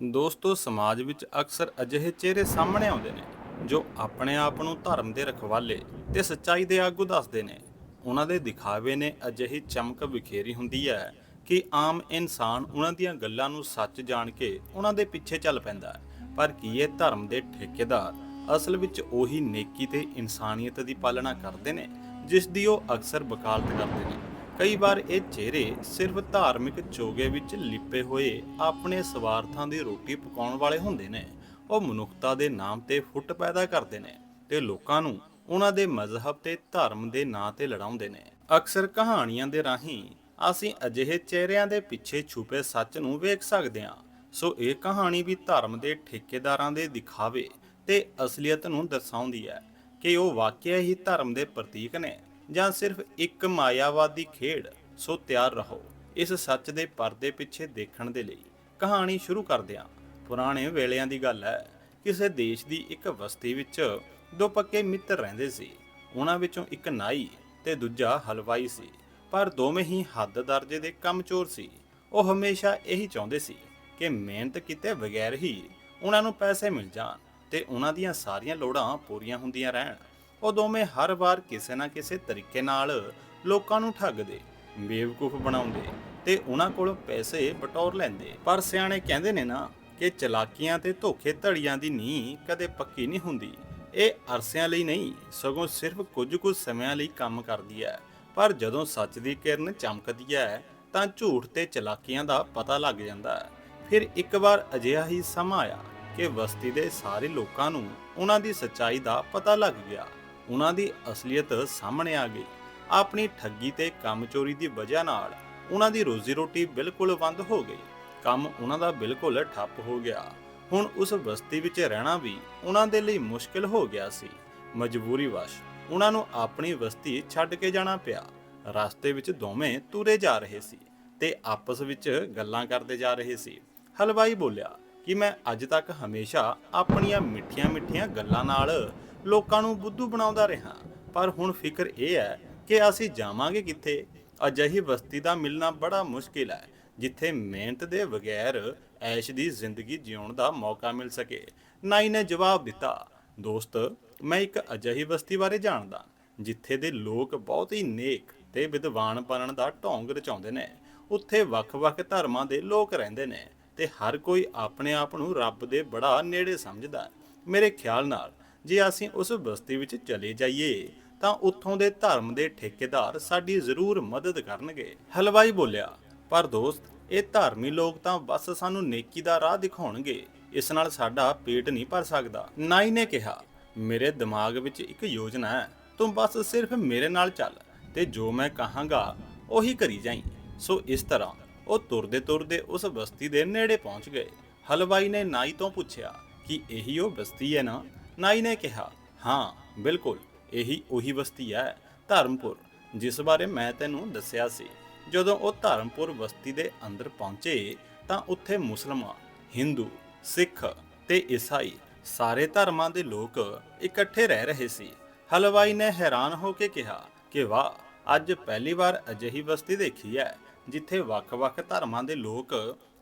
ਦੋਸਤੋ, ਸਮਾਜ ਵਿੱਚ ਅਕਸਰ ਅਜਿਹੇ ਚਿਹਰੇ ਸਾਹਮਣੇ ਆਉਂਦੇ ਨੇ, ਜੋ ਆਪਣੇ ਆਪ ਨੂੰ ਧਰਮ ਦੇ ਰਖਵਾਲੇ ਤੇ ਸੱਚਾਈ ਦੇ ਆਗੂ ਦੱਸਦੇ ਨੇ। ਉਹਨਾਂ ਦੇ ਦਿਖਾਵੇ ਨੇ ਅਜਿਹੀ ਚਮਕ ਵਿਖੇਰੀ ਹੁੰਦੀ ਹੈ ਕਿ ਆਮ ਇਨਸਾਨ ਉਹਨਾਂ ਦੀਆਂ ਗੱਲਾਂ ਨੂੰ ਸੱਚ ਜਾਣ ਕੇ ਉਹਨਾਂ ਦੇ ਪਿੱਛੇ ਚੱਲ ਪੈਂਦਾ ਹੈ। ਪਰ ਕੀ ਇਹ ਧਰਮ ਦੇ ਠੇਕੇਦਾਰ ਅਸਲ ਵਿੱਚ ਉਹੀ ਨੇਕੀ ਤੇ ਇਨਸਾਨੀਅਤ ਦੀ ਪਾਲਣਾ ਕਰਦੇ ਨੇ, ਜਿਸ ਦੀ ਉਹ ਅਕਸਰ ਵਕਾਲਤ ਕਰਦੇ ਨੇ? ਕਈ ਵਾਰ ਇਹ ਚਿਹਰੇ ਸਿਰਫ ਧਾਰਮਿਕ ਚੋਗੇ ਵਿੱਚ ਲਿਪੇ ਹੋਏ ਆਪਣੇ ਸਵਾਰਥਾਂ ਦੀ ਰੋਟੀ ਪਕਾਉਣ ਵਾਲੇ ਹੁੰਦੇ ਨੇ। ਉਹ ਮਨੁੱਖਤਾ ਦੇ ਨਾਮ ਤੇ ਫੁੱਟ ਪੈਦਾ ਕਰਦੇ ਨੇ ਤੇ ਲੋਕਾਂ ਨੂੰ ਉਹਨਾਂ ਦੇ ਮਜ਼ਹਬ ਤੇ ਧਰਮ ਦੇ ਨਾਂ ਤੇ ਲੜਾਉਂਦੇ ਨੇ। ਅਕਸਰ ਕਹਾਣੀਆਂ ਦੇ ਰਾਹੀਂ ਅਸੀਂ ਅਜਿਹੇ ਚਿਹਰਿਆਂ ਦੇ ਪਿੱਛੇ ਛੁਪੇ ਸੱਚ ਨੂੰ ਵੇਖ ਸਕਦੇ ਹਾਂ। ਸੋ ਇਹ ਕਹਾਣੀ ਵੀ ਧਰਮ ਦੇ ਠੇਕੇਦਾਰਾਂ ਦੇ ਦਿਖਾਵੇ ਤੇ ਅਸਲੀਅਤ ਨੂੰ ਦਰਸਾਉਂਦੀ ਹੈ ਕਿ ਉਹ ਵਾਕਿਆ ਹੀ ਧਰਮ ਦੇ ਪ੍ਰਤੀਕ ਨੇ। ਜਾਂ ਸਿਰਫ ਇੱਕ ਮਾਇਆਵਾਦੀ ਖੇਡ, ਸੋ ਤਿਆਰ ਰਹੋ। ਇਸ ਸੱਚ ਦੇ ਪਰਦੇ ਪਿੱਛੇ ਦੇਖਣ ਦੇ ਲਈ ਕਹਾਣੀ ਸ਼ੁਰੂ ਕਰਦੇ ਹਾਂ। ਪੁਰਾਣੇ ਵੇਲਿਆਂ ਦੀ ਗੱਲ ਹੈ ਕਿਸੇ ਦੇਸ਼ ਦੀ ਇੱਕ ਬਸਤੀ ਵਿੱਚ ਦੋ ਪੱਕੇ ਮਿੱਤਰ ਰਹਿੰਦੇ ਸੀ। ਉਹਨਾਂ ਵਿੱਚੋਂ ਇੱਕ ਨਾਈ ਤੇ ਦੂਜਾ ਹਲਵਾਈ ਸੀ। ਪਰ ਦੋਵੇਂ ਹੀ ਹੱਦ ਦਰਜੇ ਦੇ ਕੰਮਚੋਰ ਸੀ। ਉਹ ਹਮੇਸ਼ਾ ਇਹੀ ਚਾਹੁੰਦੇ ਸੀ ਕਿ ਮਿਹਨਤ ਕੀਤੇ ਬਗੈਰ ਹੀ ਉਹਨਾਂ ਨੂੰ ਪੈਸੇ ਮਿਲ ਜਾਣ ਤੇ ਉਹਨਾਂ ਦੀਆਂ ਸਾਰੀਆਂ ਲੋੜਾਂ ਪੂਰੀਆਂ ਹੁੰਦੀਆਂ ਰਹਿਣ। ਉਹ ਦੋਵੇਂ ਹਰ ਵਾਰ ਕਿਸੇ ਨਾ ਕਿਸੇ ਤਰੀਕੇ ਨਾਲ ਲੋਕਾਂ ਨੂੰ ਠੱਗਦੇ, ਬੇਵਕੂਫ ਬਣਾਉਂਦੇ ਤੇ ਉਹਨਾਂ ਕੋਲੋਂ ਪੈਸੇ ਬਟੋਰ ਲੈਂਦੇ। ਪਰ ਸਿਆਣੇ ਕਹਿੰਦੇ ਨੇ ਨਾ ਕਿ ਚਲਾਕੀਆਂ ਤੇ ਧੋਖੇ ਧੜੀਆਂ ਦੀ ਨੀਂਹ ਕਦੇ ਪੱਕੀ ਨਹੀਂ ਹੁੰਦੀ। ਇਹ ਅਰਸਿਆਂ ਲਈ ਨਹੀਂ, ਸਗੋਂ ਸਿਰਫ ਕੁਝ ਕੁ ਸਮਿਆਂ ਲਈ ਕੰਮ ਕਰਦੀ ਹੈ। ਪਰ ਜਦੋਂ ਸੱਚ ਦੀ ਕਿਰਨ ਚਮਕਦੀ ਹੈ, ਤਾਂ ਝੂਠ ਤੇ ਚਲਾਕੀਆਂ ਦਾ ਪਤਾ ਲੱਗ ਜਾਂਦਾ ਹੈ। ਫਿਰ ਇੱਕ ਵਾਰ ਅਜਿਹਾ ਹੀ ਸਮਾਂ ਆਇਆ ਕਿ ਬਸਤੀ ਦੇ ਸਾਰੇ ਲੋਕਾਂ ਨੂੰ ਉਹਨਾਂ ਦੀ ਸੱਚਾਈ ਦਾ ਪਤਾ ਲੱਗ ਗਿਆ। ਉਹਨਾਂ ਦੀ ਅਸਲੀਅਤ ਸਾਹਮਣੇ ਆ ਗਈ। ਆਪਣੀ ਠੱਗੀ ਤੇ ਕੰਮ ਚੋਰੀ ਦੀ ਵਜ੍ਹਾ ਨਾਲ ਉਹਨਾਂ ਦੀ ਰੋਜ਼ੀ ਰੋਟੀ ਬਿਲਕੁਲ ਬੰਦ ਹੋ ਗਈ। ਕੰਮ ਉਹਨਾਂ ਦਾ ਬਿਲਕੁਲ ਠੱਪ ਹੋ ਗਿਆ। ਹੁਣ ਉਸ ਬਸਤੀ ਵਿੱਚ ਰਹਿਣਾ ਵੀ ਉਹਨਾਂ ਦੇ ਲਈ ਮੁਸ਼ਕਲ ਹੋ ਗਿਆ ਸੀ। ਮਜਬੂਰੀ ਵਸ਼ ਉਹਨਾਂ ਨੂੰ ਆਪਣੀ ਬਸਤੀ ਛੱਡ ਕੇ ਜਾਣਾ ਪਿਆ। ਰਸਤੇ ਵਿੱਚ ਦੋਵੇਂ ਤੁਰੇ ਜਾ ਰਹੇ ਸੀ ਤੇ ਆਪਸ ਵਿੱਚ ਗੱਲਾਂ ਕਰਦੇ ਜਾ ਰਹੇ ਸੀ। ਹਲਵਾਈ ਬੋਲਿਆ ਕਿ ਮੈਂ ਅੱਜ ਤੱਕ ਹਮੇਸ਼ਾ ਆਪਣੀਆਂ ਮਿੱਠੀਆਂ-ਮਿੱਠੀਆਂ ਗੱਲਾਂ ਨਾਲ ਲੋਕਾਂ ਨੂੰ ਬੁੱਧੂ ਬਣਾਉਂਦਾ ਰਿਹਾ। ਪਰ ਹੁਣ ਫਿਕਰ ਇਹ ਹੈ ਕਿ ਅਸੀਂ ਜਾਵਾਂਗੇ ਕਿੱਥੇ? ਅਜਿਹੀ ਬਸਤੀ ਦਾ ਮਿਲਣਾ ਬੜਾ ਮੁਸ਼ਕਿਲ ਹੈ, ਜਿੱਥੇ ਮਿਹਨਤ ਦੇ ਬਗੈਰ ਐਸ਼ ਦੀ ਜ਼ਿੰਦਗੀ ਜਿਉਣ ਦਾ ਮੌਕਾ ਮਿਲ ਸਕੇ। ਨਾਈ ਨੇ ਜਵਾਬ ਦਿੱਤਾ, ਦੋਸਤ, ਮੈਂ ਇੱਕ ਅਜਿਹੀ ਬਸਤੀ ਬਾਰੇ ਜਾਣਦਾ, ਜਿੱਥੇ ਦੇ ਲੋਕ ਬਹੁਤ ਹੀ ਨੇਕ ਤੇ ਵਿਦਵਾਨ ਬਣਨ ਦਾ ਢੋਂਗ ਰਚਾਉਂਦੇ ਨੇ। ਉੱਥੇ ਵੱਖ-ਵੱਖ ਧਰਮਾਂ ਦੇ ਲੋਕ ਰਹਿੰਦੇ ਨੇ ਤੇ ਹਰ ਕੋਈ ਆਪਣੇ ਆਪ ਨੂੰ ਰੱਬ ਦੇ ਬੜਾ ਨੇੜੇ ਸਮਝਦਾ ਮੇਰੇ ਖਿਆਲ ਨਾਲ ਜੇ ਅਸੀਂ ਉਸ ਬਸਤੀ ਵਿੱਚ ਚਲੇ ਜਾਈਏ, ਤਾਂ ਉੱਥੋਂ ਦੇ ਧਰਮ ਦੇ ਠੇਕੇਦਾਰ ਸਾਡੀ ਜ਼ਰੂਰ ਮਦਦ ਕਰਨਗੇ। ਹਲਵਾਈ ਬੋਲਿਆ, ਪਰ ਦੋਸਤ, ਇਹ ਧਾਰਮੀ ਲੋਕ ਤਾਂ ਬਸ ਸਾਨੂੰ ਨੇਕੀ ਦਾ ਰਾਹ ਦਿਖਾਉਣਗੇ। ਇਸ ਨਾਲ ਸਾਡਾ ਪੇਟ ਨਹੀਂ ਭਰ ਸਕਦਾ। ਨਾਈ ਨੇ ਕਿਹਾ, ਮੇਰੇ ਦਿਮਾਗ ਵਿੱਚ ਇੱਕ ਯੋਜਨਾ ਹੈ। ਤੂੰ ਬਸ ਸਿਰਫ ਮੇਰੇ ਨਾਲ ਚੱਲ ਤੇ ਜੋ ਮੈਂ ਕਹਾਂਗਾ, ਉਹੀ ਕਰੀ ਜਾਈਂ। ਸੋ ਇਸ ਤਰ੍ਹਾਂ ਉਹ ਤੁਰਦੇ ਤੁਰਦੇ ਉਸ ਬਸਤੀ ਦੇ ਨੇੜੇ ਪਹੁੰਚ ਗਏ। ਹਲਵਾਈ ਨੇ ਨਾਈ ਤੋਂ ਪੁੱਛਿਆ, ਕਿ ਇਹੀ ਉਹ ਬਸਤੀ ਹੈ ਨਾ ਨਾਈ ਨੇ ਕਿਹਾ, ਹਾਂ, ਬਿਲਕੁਲ, ਇਹੀ ਉਹੀ ਬਸਤੀ ਹੈ ਧਰਮਪੁਰ, ਜਿਸ ਬਾਰੇ ਮੈਂ ਤੈਨੂੰ ਦੱਸਿਆ ਸੀ। ਜਦੋਂ ਉਹ ਧਰਮਪੁਰ ਬਸਤੀ ਦੇ ਅੰਦਰ ਪਹੁੰਚੇ, ਤਾਂ ਉੱਥੇ ਮੁਸਲਮਾਨ, ਹਿੰਦੂ, ਸਿੱਖ ਤੇ ਈਸਾਈ ਸਾਰੇ ਧਰਮਾਂ ਦੇ ਲੋਕ ਇਕੱਠੇ ਰਹਿ ਰਹੇ ਸੀ। ਹਲਵਾਈ ਨੇ ਹੈਰਾਨ ਹੋ ਕੇ ਕਿਹਾ ਕਿ ਵਾਹ, ਅੱਜ ਪਹਿਲੀ ਵਾਰ ਅਜਿਹੀ ਬਸਤੀ ਦੇਖੀ ਹੈ, ਜਿੱਥੇ ਵੱਖ-ਵੱਖ ਧਰਮਾਂ ਦੇ ਲੋਕ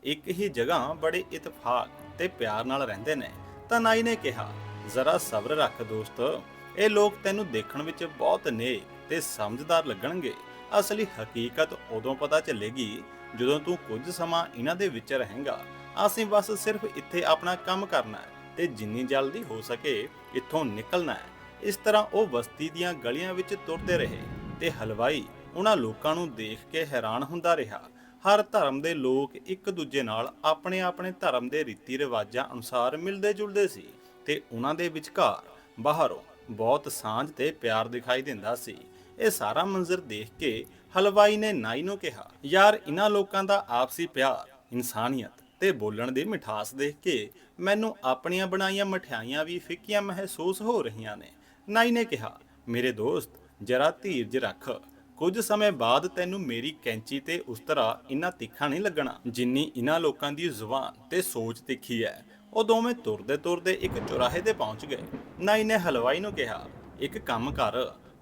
ਇੱਕ ਹੀ ਜਗ੍ਹਾ ਬੜੇ ਇਤਫਾਕ ਤੇ ਪਿਆਰ ਨਾਲ ਰਹਿੰਦੇ ਨੇ। ਤਾਂ ਨਾਈ ਨੇ ਕਿਹਾ ਜ਼ਰਾ ਸਬਰ ਰੱਖ ਦੋਸਤ, ਇਹ ਲੋਕ ਤੈਨੂੰ ਦੇਖਣ ਵਿੱਚ ਬਹੁਤ ਨੇ ਤੇ ਸਮਝਦਾਰ ਲੱਗਣਗੇ। ਅਸਲੀ ਹਕੀਕਤ ਉਦੋਂ ਪਤਾ ਚੱਲੇਗੀ ਜਦੋਂ ਤੂੰ ਕੁਝ ਸਮਾਂ ਇਹਨਾਂ ਦੇ ਵਿੱਚ ਰਹੇਂਗਾ। ਅਸੀਂ ਬਸ ਸਿਰਫ ਇੱਥੇ ਆਪਣਾ ਕੰਮ ਕਰਨਾ ਹੈ ਤੇ ਜਿੰਨੀ ਜਲਦੀ ਹੋ ਸਕੇ ਇੱਥੋਂ ਨਿਕਲਣਾ ਹੈ। ਇਸ ਤਰ੍ਹਾਂ ਉਹ ਬਸਤੀ ਦੀਆਂ ਗਲੀਆਂ ਵਿੱਚ ਤੁਰਦੇ ਰਹੇ ਤੇ ਹਲਵਾਈ ਉਹਨਾਂ ਲੋਕਾਂ ਨੂੰ ਦੇਖ ਕੇ ਹੈਰਾਨ ਹੁੰਦਾ ਰਿਹਾ। ਹਰ ਧਰਮ ਦੇ ਲੋਕ ਇੱਕ ਦੂਜੇ ਨਾਲ ਆਪਣੇ ਆਪਣੇ ਧਰਮ ਦੇ ਰੀਤੀ ਰਿਵਾਜਾਂ ਅਨੁਸਾਰ ਮਿਲਦੇ ਜੁਲਦੇ ਸੀ। ਤੇ ਉਹਨਾਂ ਦੇ ਵਿਚਕਾਰ ਬਾਹਰੋਂ ਬਹੁਤ ਸਾਂਝ ਤੇ ਪਿਆਰ ਦਿਖਾਈ ਦਿੰਦਾ ਸੀ। ਇਹ ਸਾਰਾ ਮੰਜ਼ਰ ਦੇਖ ਕੇ ਹਲਵਾਈ ਨੇ ਨਾਈ ਨੂੰ ਕਿਹਾ, ਯਾਰ ਇਹਨਾਂ ਲੋਕਾਂ ਦਾ ਆਪਸੀ ਪਿਆਰ, ਇਨਸਾਨੀਅਤ ਤੇ ਬੋਲਣ ਦੀ ਮਿਠਾਸ ਦੇਖ ਕੇ ਮੈਨੂੰ ਆਪਣੀਆਂ ਬਣਾਈਆਂ ਮਠਿਆਈਆਂ ਵੀ ਫਿੱਕੀਆਂ ਮਹਿਸੂਸ ਹੋ ਰਹੀਆਂ ਨੇ। ਨਾਈ ਨੇ ਕਿਹਾ, ਮੇਰੇ ਦੋਸਤ, ਜਰਾ ਧੀਰਜ ਰੱਖ। ਕੁਝ ਸਮੇਂ ਬਾਅਦ ਤੈਨੂੰ ਮੇਰੀ ਕੈਂਚੀ ਤੇ ਉਸ ਤਰ੍ਹਾਂ ਇੰਨਾ ਤਿੱਖਾ ਨਹੀਂ ਲੱਗਣਾ, ਜਿੰਨੀ ਇਹਨਾਂ ਲੋਕਾਂ ਦੀ ਜ਼ੁਬਾਨ ਤੇ ਸੋਚ ਤਿੱਖੀ ਹੈ। ਉਹ ਦੋਵੇਂ ਤੁਰਦੇ ਤੁਰਦੇ ਇੱਕ ਚੁਰਾਹੇ ਤੇ ਪਹੁੰਚ ਗਏ। ਨਾਈ ਨੇ ਹਲਵਾਈ ਨੂੰ ਕਿਹਾ, ਇੱਕ ਕੰਮ ਕਰ,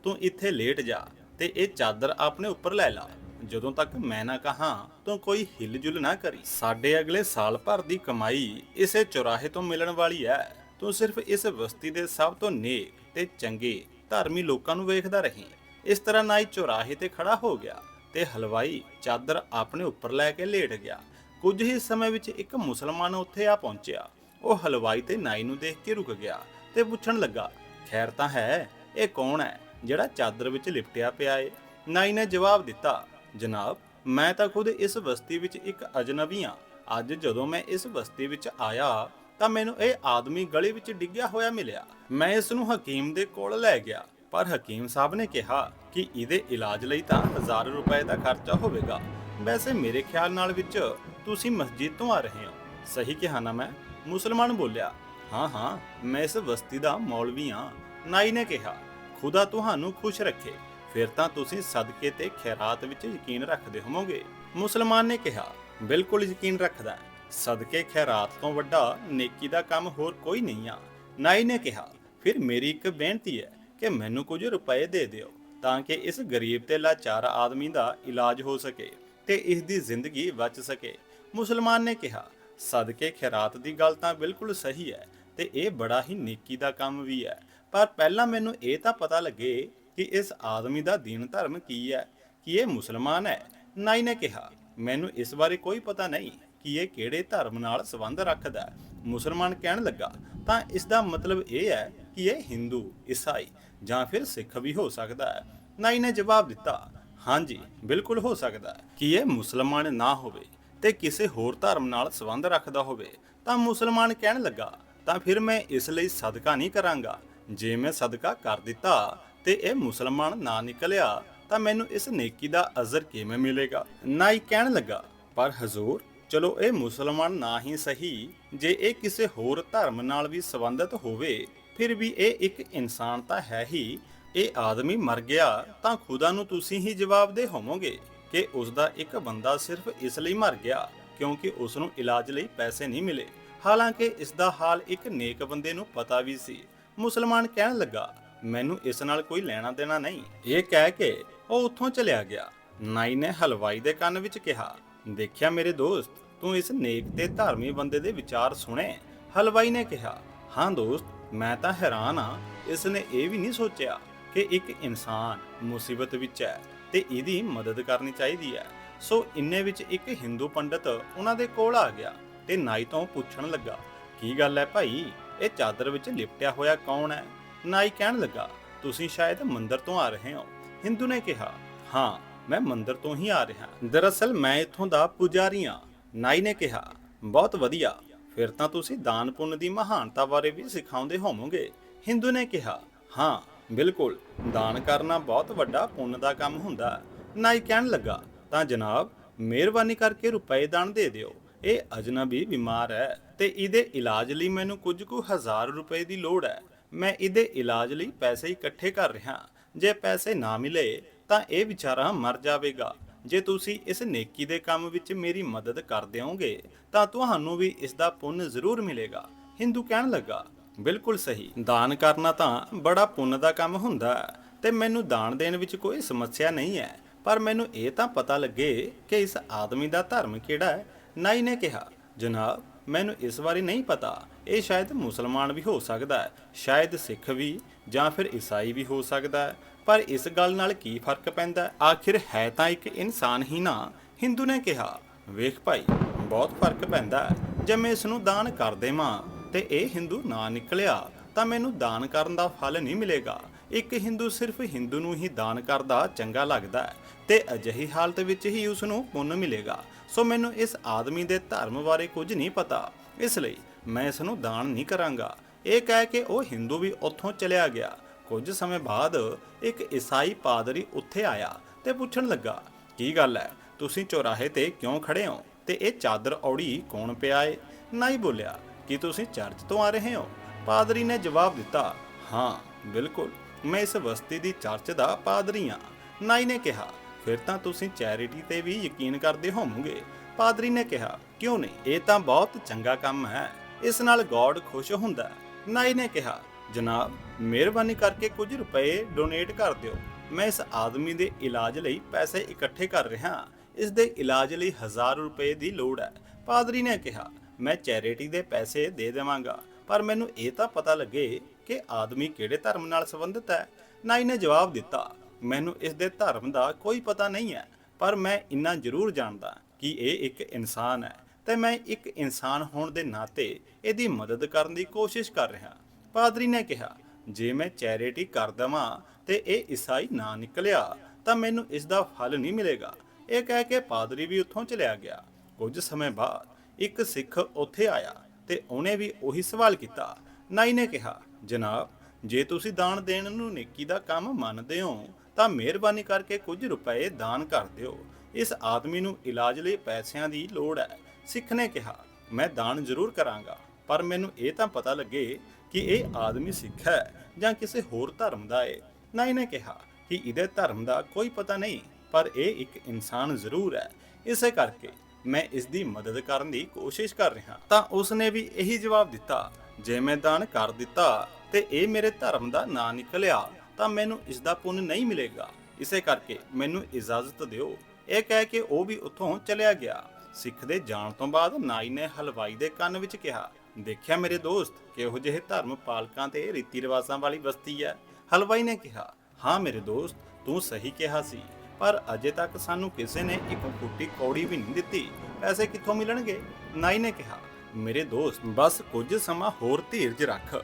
ਤੂੰ ਇੱਥੇ ਲੇਟ ਜਾ ਤੇ ਇਹ ਚਾਦਰ ਆਪਣੇ ਉੱਪਰ ਲੈ ਲਾ। ਜਦੋਂ ਤੱਕ ਮੈਂ ਨਾ ਕਹਾ, ਤੂੰ ਕੋਈ ਹਿਲਜੁਲ ਨਾ ਕਰੀ। ਸਾਡੇ ਅਗਲੇ ਸਾਲ ਭਰ ਦੀ ਕਮਾਈ ਇਸੇ ਚੁਰਾਹੇ ਤੋਂ ਮਿਲਣ ਵਾਲੀ ਹੈ ਤੂੰ ਸਿਰਫ ਇਸ ਬਸਤੀ ਦੇ ਸਭ ਤੋਂ ਨੇਕ ਤੇ ਚੰਗੇ ਧਰਮੀ ਲੋਕਾਂ ਨੂੰ ਵੇਖਦਾ ਰਹੀਂ। ਇਸ ਤਰ੍ਹਾਂ ਨਾਈ ਚੁਰਾਹੇ ਤੇ ਖੜਾ ਹੋ ਗਿਆ ਤੇ ਹਲਵਾਈ ਚਾਦਰ ਆਪਣੇ ਉੱਪਰ ਲੈ ਕੇ ਲੇਟ ਗਿਆ। ਕੁਝ ਹੀ ਸਮੇਂ ਵਿੱਚ ਇੱਕ ਮੁਸਲਮਾਨ ਉੱਥੇ ਆ ਪਹੁੰਚਿਆ। ਉਹ ਹਲਵਾਈ ਤੇ ਨਾਈ ਨੂੰ ਦੇਖ ਕੇ ਰੁਕ ਗਿਆ ਤੇ ਪੁੱਛਣ ਲੱਗਾ, ਖੈਰ ਤਾਂ ਹੈ, ਇਹ ਕੌਣ ਹੈ ਜਿਹੜਾ ਚਾਦਰ ਵਿੱਚ ਲਿਪਟਿਆ ਪਿਆ ਏ? ਨਾਈ ਨੇ ਜਵਾਬ ਦਿੱਤਾ, ਜਨਾਬ, ਮੈਂ ਤਾਂ ਖੁਦ ਇਸ ਬਸਤੀ ਵਿੱਚ ਇੱਕ ਅਜਨਬੀ ਹਾਂ ਅੱਜ ਜਦੋਂ ਮੈਂ ਇਸ ਬਸਤੀ ਵਿੱਚ ਆਇਆ, ਤਾਂ ਮੈਨੂੰ ਇਹ ਆਦਮੀ ਗਲੀ ਵਿੱਚ ਡਿੱਗਿਆ ਹੋਇਆ ਮਿਲਿਆ। ਮੈਂ ਇਸ ਨੂੰ ਹਕੀਮ ਦੇ ਕੋਲ ਲੈ ਗਿਆ, ਪਰ ਹਕੀਮ ਸਾਹਿਬ ਨੇ ਕਿਹਾ ਕਿ ਇਹਦੇ ਇਲਾਜ ਲਈ ਤਾਂ 1000 ਰੁਪਏ ਦਾ ਖਰਚਾ ਹੋਵੇਗਾ। ਵੈਸੇ ਮੇਰੇ ਖਿਆਲ ਨਾਲ ਵਿੱਚ ਤੁਸੀਂ ਮਸਜਿਦ ਤੋਂ ਆ ਰਹੇ ਹੋ। ਸਹੀ ਕਿਹਾ ਨਾ ਮੈਂ। ਮੁਸਲਮਾਨ ਬੋਲਿਆ, ਹਾਂ ਹਾਂ, ਮੈਂ ਇਸ ਬਸਤੀ ਦਾ ਮੌਲਵੀ ਹਾਂ। ਨਾਈ ਨੇ ਕਿਹਾ, ਖੁਦਾ ਤੁਹਾਨੂੰ ਖੁਸ਼ ਰੱਖੇ। ਫਿਰ ਤਾਂ ਤੁਸੀਂ ਸਦਕੇ ਤੇ ਖੈਰਾਤ ਵਿੱਚ ਯਕੀਨ ਰੱਖਦੇ ਹੋਵੋਗੇ। ਮੁਸਲਮਾਨ ਨੇ ਕਿਹਾ, ਬਿਲਕੁਲ ਯਕੀਨ ਰੱਖਦਾ ਸਦਕੇ ਖੈਰਾਤ ਤੋਂ ਵੱਡਾ ਨੇਕੀ ਦਾ ਕੰਮ ਹੋਰ ਕੋਈ ਨਹੀਂ ਆ। ਨਾਈ ਨੇ ਕਿਹਾ, ਫਿਰ ਮੇਰੀ ਇੱਕ ਬੇਨਤੀ ਹੈ ਕਿ ਮੈਨੂੰ ਕੁਝ ਰੁਪਏ ਦੇ ਦਿਓ, ਤਾਂ ਕਿ ਇਸ ਗਰੀਬ ਤੇ ਲਾਚਾਰ ਆਦਮੀ ਦਾ ਇਲਾਜ ਹੋ ਸਕੇ ਤੇ ਇਸ ਦੀ ਜ਼ਿੰਦਗੀ ਬਚ ਸਕੇ। ਮੁਸਲਮਾਨ ਨੇ ਕਿਹਾ ਸਦਕੇ ਖੈਰਾਤ ਦੀ ਗੱਲ ਤਾਂ ਬਿਲਕੁਲ ਸਹੀ ਹੈ ਤੇ ਇਹ ਬੜਾ ਹੀ ਨੇਕੀ ਦਾ ਕੰਮ ਵੀ ਹੈ। ਪਰ ਪਹਿਲਾਂ ਮੈਨੂੰ ਇਹ ਤਾਂ ਪਤਾ ਲੱਗੇ ਕਿ ਇਸ ਆਦਮੀ ਦਾ ਦੀਨ ਧਰਮ ਕੀ ਹੈ, ਕਿ ਇਹ ਮੁਸਲਮਾਨ ਹੈ। ਨਾਈ ਨੇ ਕਿਹਾ, ਮੈਨੂੰ ਇਸ ਬਾਰੇ ਕੋਈ ਪਤਾ ਨਹੀਂ ਕਿ ਇਹ ਕਿਹੜੇ ਧਰਮ ਨਾਲ ਸੰਬੰਧ ਰੱਖਦਾ ਮੁਸਲਮਾਨ ਕਹਿਣ ਲੱਗਾ, ਤਾਂ ਇਸ ਦਾ ਮਤਲਬ ਇਹ ਹੈ ਕਿ ਇਹ ਹਿੰਦੂ, ਈਸਾਈ ਜਾਂ ਫਿਰ ਸਿੱਖ ਵੀ ਹੋ ਸਕਦਾ ਹੈ। ਨਾਈ ਨੇ ਜਵਾਬ ਦਿੱਤਾ, ਹਾਂਜੀ, ਬਿਲਕੁਲ ਹੋ ਸਕਦਾ ਹੈ ਕਿ ਇਹ ਮੁਸਲਮਾਨ ਨਾ ਹੋਵੇ। ਤੇ ਕਿਸੇ ਹੋਰ ਧਰਮ ਨਾਲ ਸੰਬੰਧ ਰੱਖਦਾ ਹੋਵੇ, ਤਾਂ ਮੁਸਲਮਾਨ ਕਹਿਣ ਲੱਗਾ, ਤਾਂ ਫਿਰ ਮੈਂ ਇਸ ਲਈ ਸਦਕਾ ਨਹੀਂ ਕਰਾਂਗਾ। ਜੇ ਮੈਂ ਸਦਕਾ ਕਰ ਦਿੱਤਾ ਤੇ ਇਹ ਮੁਸਲਮਾਨ ਨਾ ਨਿਕਲਿਆ, ਤਾਂ ਮੈਨੂੰ ਇਸ ਨੇਕੀ ਦਾ ਅਜ਼ਰ ਕਿਵੇਂ ਮਿਲੇਗਾ? ਨਾਈ ਕਹਿਣ ਲੱਗਾ, ਪਰ ਹਜ਼ੂਰ, ਚਲੋ ਇਹ ਮੁਸਲਮਾਨ ਨਾ ਹੀ ਸਹੀ। ਜੇ ਇਹ ਕਿਸੇ ਹੋਰ ਧਰਮ ਨਾਲ ਵੀ ਸੰਬੰਧਿਤ ਹੋਵੇ, ਫਿਰ ਵੀ ਇਹ ਇੱਕ ਇਨਸਾਨ ਤਾਂ ਹੈ ਹੀ। ਇਹ ਆਦਮੀ ਮਰ ਗਿਆ, ਤਾਂ ਖੁਦਾ ਨੂੰ ਤੁਸੀਂ ਹੀ ਜਵਾਬ ਦੇ ਹੋਵੋਗੇ। ਕਿ ਉਸ ਦਾ ਇੱਕ ਬੰਦਾ ਸਿਰਫ ਇਸ ਲਈ ਮਰ ਗਿਆ ਕਿਉਂਕਿ ਉਸ ਨੂੰ ਇਲਾਜ ਲਈ ਪੈਸੇ ਨਹੀਂ ਮਿਲੇ। ਹਾਲਾਂਕਿ ਇਸ ਦਾ ਹਾਲ ਇੱਕ ਨੇਕ ਬੰਦੇ ਨੂੰ ਪਤਾ ਵੀ ਸੀ। ਮੁਸਲਮਾਨ ਕਹਿਣ ਲੱਗਾ, ਮੈਨੂੰ ਇਸ ਨਾਲ ਕੋਈ ਲੈਣਾ ਦੇਣਾ ਨਹੀਂ। ਇਹ ਕਹਿ ਕੇ ਉਹ ਉੱਥੋਂ ਚਲਿਆ ਗਿਆ। ਨਾਈ ਨੇ ਹਲਵਾਈ ਦੇ ਕੰਨ ਵਿੱਚ ਕਿਹਾ, ਦੇਖਿਆ ਮੇਰੇ ਦੋਸਤ, ਤੂੰ ਇਸ ਨੇਕ ਤੇ ਧਾਰਮੀ ਬੰਦੇ ਦੇ ਵਿਚਾਰ ਸੁਣੇ? ਹਲਵਾਈ ਨੇ ਕਿਹਾ, ਹਾਂ ਦੋਸਤ, ਮੈਂ ਤਾਂ ਹੈਰਾਨ ਆ, ਇਸ ਨੇ ਇਹ ਵੀ ਨਹੀਂ ਸੋਚਿਆ। ਕਿ ਇੱਕ ਇਨਸਾਨ ਮੁਸੀਬਤ ਵਿੱਚ ਹੈ ਤੇ ਇਹਦੀ ਮਦਦ ਕਰਨੀ ਚਾਹੀਦੀ ਹੈ। ਸੋ ਇੰਨੇ ਵਿੱਚ ਇੱਕ ਹਿੰਦੂ ਪੰਡਤ ਉਹਨਾਂ ਦੇ ਕੋਲ ਆ ਗਿਆ ਤੇ ਨਾਈ ਤੋਂ ਪੁੱਛਣ ਲੱਗਾ, ਕੀ ਗੱਲ ਹੈ ਭਾਈ? ਇਹ ਚਾਦਰ ਵਿੱਚ ਲਿਪਟਿਆ ਹੋਇਆ ਕੌਣ ਹੈ? ਨਾਈ ਕਹਿਣ ਲੱਗਾ, ਤੁਸੀਂ ਸ਼ਾਇਦ ਮੰਦਿਰ ਤੋਂ ਆ ਰਹੇ ਹੋ। ਹਿੰਦੂ ਨੇ ਕਿਹਾ, ਹਾਂ, ਮੈਂ ਮੰਦਰ ਤੋਂ ਹੀ ਆ ਰਿਹਾ। ਦਰਅਸਲ ਮੈਂ ਇੱਥੋਂ ਦਾ ਪੁਜਾਰੀ ਹਾਂ। ਨਾਈ ਨੇ ਕਿਹਾ, ਬਹੁਤ ਵਧੀਆ। ਫਿਰ ਤਾਂ ਤੁਸੀਂ ਦਾਨ ਪੁੰਨ ਦੀ ਮਹਾਨਤਾ ਬਾਰੇ ਵੀ ਸਿਖਾਉਂਦੇ ਹੋਵੋਗੇ। ਹਿੰਦੂ ਨੇ ਕਿਹਾ, ਹਾਂ ਬਿਲਕੁਲ, ਦਾਨ ਕਰਨਾ ਬਹੁਤ ਵੱਡਾ ਪੁੰਨ ਦਾ ਕੰਮ ਹੁੰਦਾ। ਨਾਈ ਕਹਿਣ ਲੱਗਾ, ਤਾਂ ਜਨਾਬ, ਮਿਹਰਬਾਨੀ ਕਰਕੇ ਰੁਪਏ ਦਾਨ ਦੇ ਦਿਓ। ਇਹ ਅਜਨਬੀ ਬਿਮਾਰ ਹੈ ਤੇ ਇਹਦੇ ਇਲਾਜ ਲਈ ਮੈਨੂੰ ਕੁਝ ਕੁ ਹਜ਼ਾਰ ਰੁਪਏ ਦੀ ਲੋੜ ਹੈ। ਮੈਂ ਇਹਦੇ ਇਲਾਜ ਲਈ ਪੈਸੇ ਇਕੱਠੇ ਕਰ ਰਿਹਾ। ਜੇ ਪੈਸੇ ਨਾ ਮਿਲੇ, ਤਾਂ ਇਹ ਵਿਚਾਰਾ ਮਰ ਜਾਵੇਗਾ। ਜੇ ਤੁਸੀਂ ਇਸ ਨੇਕੀ ਦੇ ਕੰਮ ਵਿੱਚ ਮੇਰੀ ਮਦਦ ਕਰ ਦਿਓਗੇ, ਤਾਂ ਤੁਹਾਨੂੰ ਵੀ ਇਸ ਦਾ ਪੁੰਨ ਜ਼ਰੂਰ ਮਿਲੇਗਾ। ਹਿੰਦੂ ਕਹਿਣ ਲੱਗਾ ਬਿਲਕੁਲ ਸਹੀ। ਦਾਨ ਕਰਨਾ ਤਾਂ ਬੜਾ ਪੁੰਨ ਦਾ ਕੰਮ ਹੁੰਦਾ ਹੈ ਤੇ ਮੈਨੂੰ ਦਾਨ ਦੇਣ ਵਿੱਚ ਕੋਈ ਸਮੱਸਿਆ ਨਹੀਂ ਹੈ। ਪਰ ਮੈਨੂੰ ਇਹ ਤਾਂ ਪਤਾ ਲੱਗੇ ਕਿ ਇਸ ਆਦਮੀ ਦਾ ਧਰਮ ਕਿਹੜਾ ਹੈ। ਨਾਈ ਨੇ ਕਿਹਾ, ਜਨਾਬ, ਮੈਨੂੰ ਇਸ ਬਾਰੇ ਨਹੀਂ ਪਤਾ। ਇਹ ਸ਼ਾਇਦ ਮੁਸਲਮਾਨ ਵੀ ਹੋ ਸਕਦਾ ਹੈ, ਸ਼ਾਇਦ ਸਿੱਖ ਵੀ ਜਾਂ ਫਿਰ ਈਸਾਈ ਵੀ ਹੋ ਸਕਦਾ ਹੈ। ਪਰ ਇਸ ਗੱਲ ਨਾਲ ਕੀ ਫ਼ਰਕ ਪੈਂਦਾ ਆਖਿਰ ਹੈ ਤਾਂ ਇੱਕ ਇਨਸਾਨ ਹੀ ਨਾ? ਹਿੰਦੂ ਨੇ ਕਿਹਾ, ਵੇਖ ਭਾਈ, ਬਹੁਤ ਫ਼ਰਕ ਪੈਂਦਾ ਜੇ ਮੈਂ ਇਸ ਨੂੰ ਦਾਨ ਕਰ ਦੇਵਾਂ ਤੇ ਇਹ ਹਿੰਦੂ ਨਾ ਨਿਕਲਿਆ, ਤਾਂ ਮੈਨੂੰ ਦਾਨ ਕਰਨ ਦਾ ਫਲ ਨਹੀਂ ਮਿਲੇਗਾ। ਇੱਕ ਹਿੰਦੂ ਸਿਰਫ ਹਿੰਦੂ ਨੂੰ ਹੀ ਦਾਨ ਕਰਦਾ ਚੰਗਾ ਲੱਗਦਾ ਹੈ ਤੇ ਅਜਿਹੀ ਹਾਲਤ ਵਿੱਚ ਹੀ ਉਸ ਨੂੰ ਪੁੰਨ ਮਿਲੇਗਾ। ਸੋ ਮੈਨੂੰ ਇਸ ਆਦਮੀ ਦੇ ਧਰਮ ਬਾਰੇ ਕੁਝ ਨਹੀਂ ਪਤਾ। ਇਸ ਲਈ ਮੈਂ ਇਸ ਨੂੰ ਦਾਨ ਨਹੀਂ ਕਰਾਂਗਾ। ਇਹ ਕਹਿ ਕੇ ਉਹ ਹਿੰਦੂ ਵੀ ਉੱਥੋਂ ਚਲਿਆ ਗਿਆ। ਕੁਝ ਸਮੇਂ ਬਾਅਦ ਇੱਕ ਈਸਾਈ ਪਾਦਰੀ ਉੱਥੇ ਆਇਆ ਤੇ ਪੁੱਛਣ ਲੱਗਾ, ਕੀ ਗੱਲ ਹੈ? ਤੁਸੀਂ ਚੌਰਾਹੇ ਤੇ ਕਿਉਂ ਖੜੇ ਹੋ? ਤੇ ਇਹ ਚਾਦਰ ਔੜੀ ਕੌਣ ਪਿਆ ਏ ਨਾਈ ਬੋਲਿਆ ਕੀ ਤੁਸੀਂ ਚਰਚ ਤੋਂ ਆ ਰਹੇ ਹੋ? ਪਾਦਰੀ ਨੇ ਜਵਾਬ ਦਿੱਤਾ, ਹਾਂ, ਬਿਲਕੁਲ। ਮੈਂ ਇਸ ਬਸਤੀ ਦੀ ਚਰਚ ਦਾ ਪਾਦਰੀ ਹਾਂ। ਨਾਈ ਨੇ ਕਿਹਾ, ਫਿਰ ਤਾਂ ਤੁਸੀਂ ਚੈਰਿਟੀ ਤੇ ਵੀ ਯਕੀਨ ਕਰਦੇ ਹੋਵੋਗੇ। ਪਾਦਰੀ ਨੇ ਕਿਹਾ, ਕਿਉਂ ਨਹੀਂ? ਇਹ ਤਾਂ ਬਹੁਤ ਚੰਗਾ ਕੰਮ ਹੈ। ਇਸ ਨਾਲ ਗੋਡ ਖੁਸ਼ ਹੁੰਦਾ ਨਾਈ ਨੇ ਕਿਹਾ, ਜਨਾਬ, ਮਿਹਰਬਾਨੀ ਕਰਕੇ ਕੁਝ ਰੁਪਏ ਡੋਨੇਟ ਕਰ ਦਿਓ। ਮੈਂ ਇਸ ਆਦਮੀ ਦੇ ਇਲਾਜ ਲਈ ਪੈਸੇ ਇਕੱਠੇ ਕਰ ਰਿਹਾ। ਹਾਂ ਇਸ ਦੇ ਇਲਾਜ ਲਈ 1000 ਰੁਪਏ ਦੀ ਲੋੜ ਹੈ। ਪਾਦਰੀ ਨੇ ਕਿਹਾ ਮੈਂ ਚੈਰਿਟੀ ਦੇ ਪੈਸੇ ਦੇ ਦੇਵਾਂਗਾ। ਪਰ ਮੈਨੂੰ ਇਹ ਤਾਂ ਪਤਾ ਲੱਗੇ ਕਿ ਆਦਮੀ ਕਿਹੜੇ ਧਰਮ ਨਾਲ ਸੰਬੰਧਿਤ ਹੈ। ਨਾਈ ਨੇ ਜਵਾਬ ਦਿੱਤਾ। ਮੈਨੂੰ ਇਸ ਦੇ ਧਰਮ ਦਾ ਕੋਈ ਪਤਾ ਨਹੀਂ ਹੈ। ਪਰ ਮੈਂ ਇੰਨਾ ਜ਼ਰੂਰ ਜਾਣਦਾ ਕਿ ਇਹ ਇੱਕ ਇਨਸਾਨ ਹੈ ਤੇ ਮੈਂ ਇੱਕ ਇਨਸਾਨ ਹੋਣ ਦੇ ਨਾਤੇ ਇਹਦੀ ਮਦਦ ਕਰਨ ਦੀ ਕੋਸ਼ਿਸ਼ ਕਰ ਰਿਹਾ। ਪਾਦਰੀ ਨੇ ਕਿਹਾ, ਜੇ ਮੈਂ ਚੈਰਿਟੀ ਕਰ ਦਵਾਂ ਤੇ ਇਹ ਈਸਾਈ ਨਾ ਨਿਕਲਿਆ, ਤਾਂ ਮੈਨੂੰ ਇਸ ਦਾ ਫਲ ਨਹੀਂ ਮਿਲੇਗਾ। ਇਹ ਕਹਿ ਕੇ ਪਾਦਰੀ ਵੀ ਉੱਥੋਂ ਚਲਿਆ ਗਿਆ। ਕੁਝ ਸਮੇਂ ਬਾਅਦ ਇੱਕ ਸਿੱਖ ਉੱਥੇ ਆਇਆ ਤੇ ਉਹਨੇ ਵੀ ਉਹੀ ਸਵਾਲ ਕੀਤਾ। ਨਾਈ ਨੇ ਕਿਹਾ, ਜਨਾਬ, ਜੇ ਤੁਸੀਂ ਦਾਨ ਦੇਣ ਨੂੰ ਨੇਕੀ ਦਾ ਕੰਮ ਮੰਨਦੇ ਹੋ, ਤਾਂ ਮਿਹਰਬਾਨੀ ਕਰਕੇ ਕੁਝ ਰੁਪਏ ਦਾਨ ਕਰ ਦਿਓ। ਇਸ ਆਦਮੀ ਨੂੰ ਇਲਾਜ ਲਈ ਪੈਸਿਆਂ ਦੀ ਲੋੜ ਹੈ। ਸਿੱਖ ਨੇ ਕਿਹਾ, ਮੈਂ ਦਾਨ ਜ਼ਰੂਰ ਕਰਾਂਗਾ, ਪਰ ਮੈਨੂੰ ਇਹ ਤਾਂ ਪਤਾ ਲੱਗੇ ਕਿ ਇਹ ਆਦਮੀ ਸਿੱਖ ਹੈ ਜਾਂ ਕਿਸੇ ਹੋਰ ਧਰਮ ਦਾ ਹੈ ਨਾਈ ਨੇ ਕਿਹਾ, ਕਿ ਇਹਦੇ ਧਰਮ ਦਾ ਕੋਈ ਪਤਾ ਨਹੀਂ, ਪਰ ਇਹ ਇੱਕ ਇਨਸਾਨ ਜ਼ਰੂਰ ਹੈ। ਇਸੇ ਕਰਕੇ ਮੈਂ ਇਸ ਦੀ ਮਦਦ ਕਰਨ ਦੀ ਕੋਸ਼ਿਸ਼ ਕਰ ਰਿਹਾ ਤਾਂ ਉਸਨੇ ਵੀ ਇਹੀ ਜਵਾਬ ਦਿੱਤਾ, ਜੇ ਮੈਂ ਦਾਨ ਕਰ ਦਿੱਤਾ ਤੇ ਇਹ ਮੇਰੇ ਧਰਮ ਦਾ ਨਾਂ ਨਿਕਲਿਆ, ਤਾਂ ਮੈਨੂੰ ਇਸ ਦਾ ਪੁੰਨ ਨਹੀਂ ਮਿਲੇਗਾ। ਇਸੇ ਕਰਕੇ ਮੈਨੂੰ ਇਜਾਜ਼ਤ ਦਿਓ। ਇਹ ਕਹਿ ਕੇ ਉਹ ਵੀ ਉੱਥੋਂ ਚਲਿਆ ਗਿਆ। ਸਿੱਖ ਦੇ ਜਾਣ ਤੋਂ ਬਾਅਦ ਨਾਈ ਨੇ ਹਲਵਾਈ ਦੇ ਕੰਨ ਵਿੱਚ ਕਿਹਾ, ਦੇਖਿਆ ਮੇਰੇ ਦੋਸਤ, ਕਿਹੋ ਜਿਹੇ ਧਰਮ ਪਾਲਕਾਂ ਤੇ ਰੀਤੀ ਰਿਵਾਜਾਂ ਵਾਲੀ ਬਸਤੀ ਹੈ। ਹਲਵਾਈ ਨੇ ਕਿਹਾ, ਹਾਂ ਮੇਰੇ ਦੋਸਤ, ਤੂੰ ਸਹੀ ਕਿਹਾ ਸੀ। ਪਰ ਅਜੇ ਤੱਕ ਸਾਨੂੰ ਕਿਸੇ ਨੇ ਇੱਕ ਫੁੱਟੀ ਕੌੜੀ ਵੀ ਨਹੀਂ ਦਿੱਤੀ। ਪੈਸੇ ਕਿੱਥੋਂ ਮਿਲਣਗੇ? ਨਾਈ ਨੇ ਕਿਹਾ, ਮੇਰੇ ਦੋਸਤ, ਬਸ ਕੁਝ ਸਮਾਂ ਹੋਰ ਧੀਰਜ ਰੱਖ।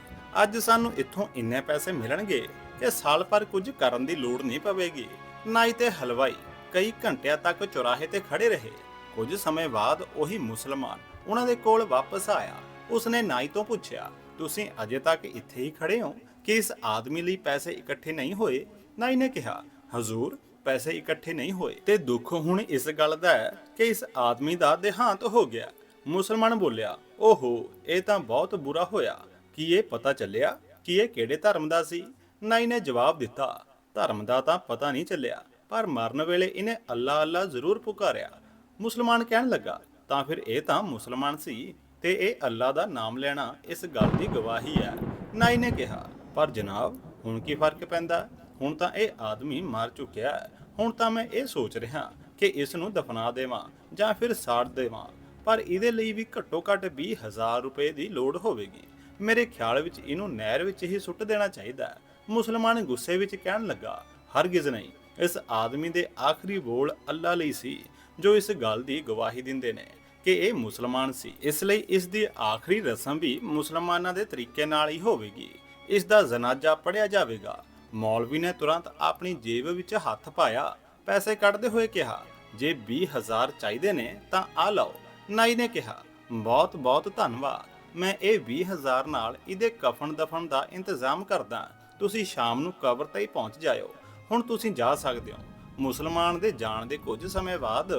ਅੱਜ ਸਾਨੂੰ ਇੱਥੋਂ ਇੰਨੇ ਪੈਸੇ ਮਿਲਣਗੇ ਕਿ ਸਾਲ ਭਰ ਕੁਝ ਕਰਨ ਦੀ ਲੋੜ ਨਹੀਂ ਪਵੇਗੀ। ਨਾਈ ਤੇ ਹਲਵਾਈ ਕਈ ਘੰਟਿਆਂ ਤੱਕ ਚੁਰਾਹੇ ਤੇ ਖੜੇ ਰਹੇ। ਕੁਝ ਸਮੇਂ ਬਾਅਦ ਉਹੀ ਮੁਸਲਮਾਨ ਉਹਨਾਂ ਦੇ ਕੋਲ ਵਾਪਸ ਆਇਆ। ਉਸਨੇ ਨਾਈ ਤੋਂ ਪੁੱਛਿਆ, ਤੁਸੀਂ ਅਜੇ ਤੱਕ ਇੱਥੇ ਹੀ ਖੜੇ ਹੋ? ਕਿ ਇਸ ਆਦਮੀ ਲਈ ਪੈਸੇ ਇਕੱਠੇ ਨਹੀਂ ਹੋਏ? ਨਾਈ ਨੇ ਕਿਹਾ, ਹਜ਼ੂਰ ਪੈਸੇ ਇਕੱਠੇ ਨਹੀਂ ਹੋਏ। ਤੇ ਦੁੱਖ ਹੁਣ ਇਸ ਗੱਲ ਦਾ ਹੈ ਕਿ ਇਸ ਆਦਮੀ ਦਾ ਦੇਹਾਂਤ ਹੋ ਗਿਆ। ਮੁਸਲਮਾਨ ਬੋਲਿਆ, ਓਹੋ, ਇਹ ਤਾਂ ਬਹੁਤ ਬੁਰਾ ਹੋਇਆ। ਕੀ ਇਹ ਪਤਾ ਚੱਲਿਆ? ਕਿ ਇਹ ਕਿਹੜੇ ਧਰਮ ਦਾ ਸੀ? ਨਾਈ ਨੇ ਜਵਾਬ ਦਿੱਤਾ। ਧਰਮ ਦਾ ਤਾਂ ਪਤਾ ਨਹੀਂ ਚੱਲਿਆ, ਪਰ ਮਰਨ ਵੇਲੇ ਇਹਨੇ ਅੱਲਾ ਅੱਲਾ ਜ਼ਰੂਰ ਪੁਕਾਰਿਆ। ਮੁਸਲਮਾਨ ਕਹਿਣ ਲੱਗਾ, ਤਾਂ ਫਿਰ ਇਹ ਤਾਂ ਮੁਸਲਮਾਨ ਸੀ ਤੇ ਇਹ ਅੱਲਾ ਦਾ ਨਾਮ ਲੈਣਾ ਇਸ ਗੱਲ ਦੀ ਗਵਾਹੀ ਹੈ। ਨਾਈ ਨੇ ਕਿਹਾ, ਪਰ ਜਨਾਬ, ਹੁਣ ਕੀ ਫ਼ਰਕ ਪੈਂਦਾ? ਹੁਣ ਤਾਂ ਇਹ ਆਦਮੀ ਮਰ ਚੁੱਕਿਆ ਹੈ। ਹੁਣ ਤਾਂ ਮੈਂ ਇਹ ਸੋਚ ਰਿਹਾ ਕਿ ਇਸ ਨੂੰ ਦਫਨਾ ਦੇਵਾਂ ਜਾਂ ਫਿਰ ਸਾੜ ਦੇਵਾਂ, ਪਰ ਇਹਦੇ ਲਈ ਵੀ ਘੱਟੋ ਘੱਟ 20000 ਰੁਪਏ ਦੀ ਲੋੜ ਹੋਵੇਗੀ। ਮੇਰੇ ਖਿਆਲ ਵਿੱਚ ਇਹਨੂੰ ਨਹਿਰ ਵਿੱਚ ਹੀ ਸੁੱਟ ਦੇਣਾ ਚਾਹੀਦਾ ਹੈ। ਮੁਸਲਮਾਨ ਗੁੱਸੇ ਵਿੱਚ ਕਹਿਣ ਲੱਗਾ, ਹਰਗਿਜ਼ ਨਹੀਂ, ਇਸ ਆਦਮੀ ਦੇ ਆਖਰੀ ਬੋਲ ਅੱਲਾ ਲਈ ਸੀ, ਜੋ ਇਸ ਗੱਲ ਦੀ ਗਵਾਹੀ ਦਿੰਦੇ ਨੇ ਕਿ ਇਹ ਮੁਸਲਮਾਨ ਸੀ। ਇਸ ਲਈ ਇਸ ਦੀ ਆਖਰੀ ਰਸਮ ਵੀ ਮੁਸਲਮਾਨਾਂ ਦੇ ਤਰੀਕੇ ਨਾਲ ਹੀ ਹੋਵੇਗੀ। ਇਸ ਦਾ ਜਨਾਜ਼ਾ ਪੜਿਆ ਜਾਵੇਗਾ। ਮੌਲਵੀ ਨੇ ਤੁਰੰਤ ਆਪਣੀ ਜੇਬ ਵਿੱਚ ਹੱਥ ਪਾਇਆ, ਪੈਸੇ ਕੱਢਦੇ ਹੋਏ ਕਿਹਾ, ਜੇ 20000 ਚਾਹੀਦੇ ਨੇ ਤਾਂ ਆ ਲਓ। ਨਾਈ ਨੇ ਕਿਹਾ, ਬਹੁਤ ਬਹੁਤ ਧੰਨਵਾਦ। ਮੈਂ ਇਹ 20000 ਨਾਲ ਇਹਦੇ ਕਫਨ ਦਫਨ ਦਾ ਇੰਤਜ਼ਾਮ ਕਰਦਾ ਤੁਸੀਂ ਸ਼ਾਮ ਨੂੰ ਕਬਰ ਤੇ ਹੀ ਪਹੁੰਚ ਜਾਇਓ। ਹੁਣ ਤੁਸੀਂ ਜਾ ਸਕਦੇ ਹੋ। ਮੁਸਲਮਾਨ ਦੇ ਜਾਣ ਦੇ ਕੁਝ ਸਮੇਂ ਬਾਅਦ